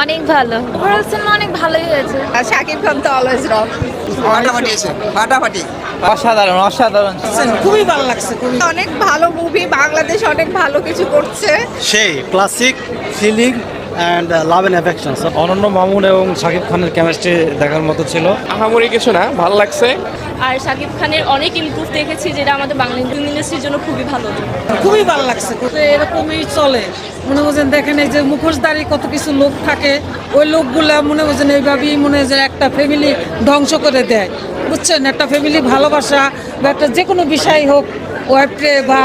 অনেক ভালো। Overall cinema অনেক ভালোই হয়েছে। আর শাকিব খান তো অলওয়েজ রক ফাটাফাটি আছে ফাটাফাটি। অসাধারণ অসাধারণ। খুবই ভালো লাগছে খুবই। অনেক ভালো মুভি বাংলাদেশ অনেক ভালো কিছু করছে। সেই classic feeling and love and affection Ananya Mamun এবং শাকিব খানের কেমিস্ট্রি দেখার মতো ছিল। আহামরি কিছু না ভালো লাগছে। আর শাকিব খানের অনেক ইমপ্রুভ দেখেছি যেটা আমাদের বাংলা ফিল্ম ইন্ডাস্ট্রির জন্য খুবই ভালো। খুবই ভালো লাগছে। এরকমই চলে। মনে করছেন দেখেন এই যে মুখোশধারী কত কিছু লোক থাকে ওই লোকগুলা মনে করছেন এইভাবেই মনে হয় যে একটা ফ্যামিলি ধ্বংস করে দেয়। বুঝছেন? একটা ফ্যামিলি ভালোবাসা বা একটা যে কোনো বিষয় হোক ওয়াইফকে বা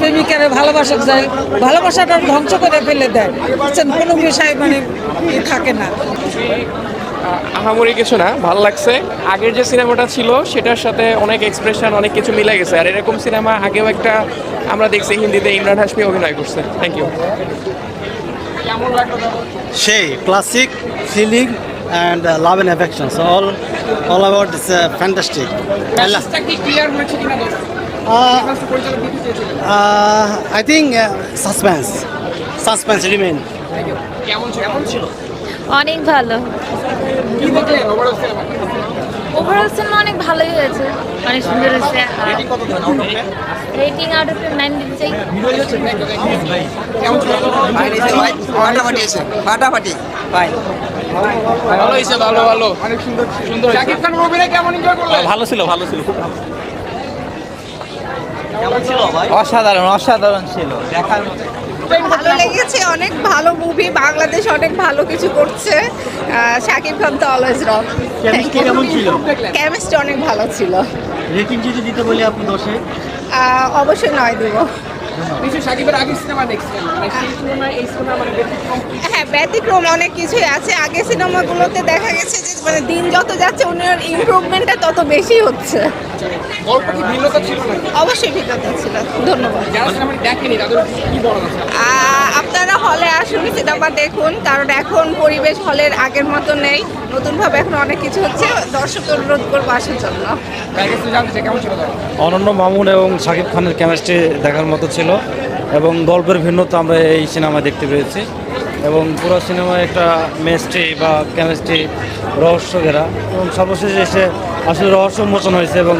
প্রেমিকারে ভালোবাসা যায় ভালোবাসাটা ধ্বংস করে ফেলে দেয়। বুঝছেন? কোনো বিষয় মানে থাকে না। আহামরি কিছু না ভালো লাগছে। আগের যে সিনেমাটা ছিল সেটার সাথে অনেক এক্সপ্রেশন অনেক কিছু মিলে গেছে। আর এরকম সিনেমা আগেও একটা আমরা দেখছি হিন্দিতে ইমরান হাসমি অভিনয় করছে। থ্যাংক ইউ সেই classic feeling and love and affection all all about it's fantastic I think suspense suspense remain অনেক ভালো। ওভারঅল সিনেমা অনেক ভালোই হয়েছে। অনেক সুন্দর হয়েছে। রেটিং আউট অফ নাইন দিতে চাই। ফাটাফাটি আছে ফাটাফাটি। ভালো হয়েছে ভালো ভালো। অনেক সুন্দর সুন্দর শাকিব খান অভিনয় কেমন এনজয় করলেন ভালো ছিল ভালো ছিল। অসাধারণ অসাধারণ ছিল। দেখার মতো ভালো লেগেছে অনেক ভালো মুভি বাংলাদেশ অনেক ভালো কিছু করছে। আহ, শাকিব খান তো অলওয়েজ রক কেমিস্ট্রি অনেক ভালো ছিল। রেটিং যদি দিতে বলি আপনি দশে? আহ, অবশ্যই নয় দেব। আগের সিনেমা দেখছিলেন মানে সেই তুলনায় এই সিনেমা মানে ব্যতিক্রম হ্যাঁ ব্যতিক্রম অনেক কিছুই আছে। আগে সিনেমাগুলোতে দেখা গেছে যে মানে দিন যত যাচ্ছে উনার ইমপ্রুভমেন্টটা তত বেশি হচ্ছে। গল্প কি ভিন্নতা ছিল না অবশ্যই ভিন্নতা ছিল। ধন্যবাদ। যারা সিনেমা দেখেনি তাদের কি বলার আপনারা হলে আসুন। সিনেমা দেখুন কারণ এখন পরিবেশ হলের আগের মতো নেই। নতুনভাবে এখন অনেক কিছু হচ্ছে দর্শক অনুরোধ করব আসার জন্য। অনন্য মামুন এবং শাকিব খানের কেমিস্ট্রি দেখার মতো ছিল এবং গল্পের ভিন্নতা আমরা এই সিনেমায় দেখতে পেয়েছি এবং পুরো সিনেমায় একটা মেস্ট্রি বা কেমিস্ট্রি রহস্য ঘেরা এবং সর্বশেষে এসে আসলে রহস্য উন্মোচন হয়েছে এবং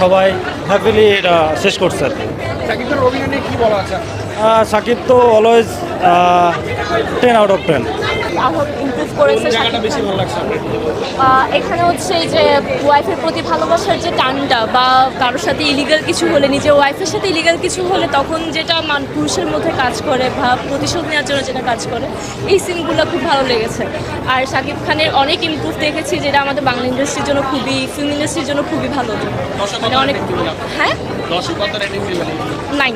সবাই হ্যাপিলি এটা শেষ করছে আর কি। শাকিব তো always ten out of ten improve করেছে এখানে হচ্ছে যে ওয়াইফের প্রতি ভালোবাসার যে টানটা বা কারোর সাথে ইলিগাল কিছু হলে নিজের ওয়াইফের সাথে ইলিগাল কিছু হলে তখন যেটা মান পুরুষের মধ্যে কাজ করে বা প্রতিশোধ নেওয়ার জন্য যেটা কাজ করে এই সিনগুলো খুব ভালো লেগেছে। আর শাকিব খানের অনেক ইমপ্রুভ দেখেছি যেটা আমাদের বাংলা ইন্ডাস্ট্রির জন্য খুবই ফিল্ম ইন্ডাস্ট্রির জন্য খুবই ভালো। মানে অনেক হ্যাঁ? নাইন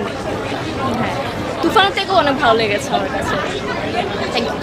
হ্যাঁ। তুফানের থেকেও অনেক ভালো লেগেছে আমার কাছে। Thank you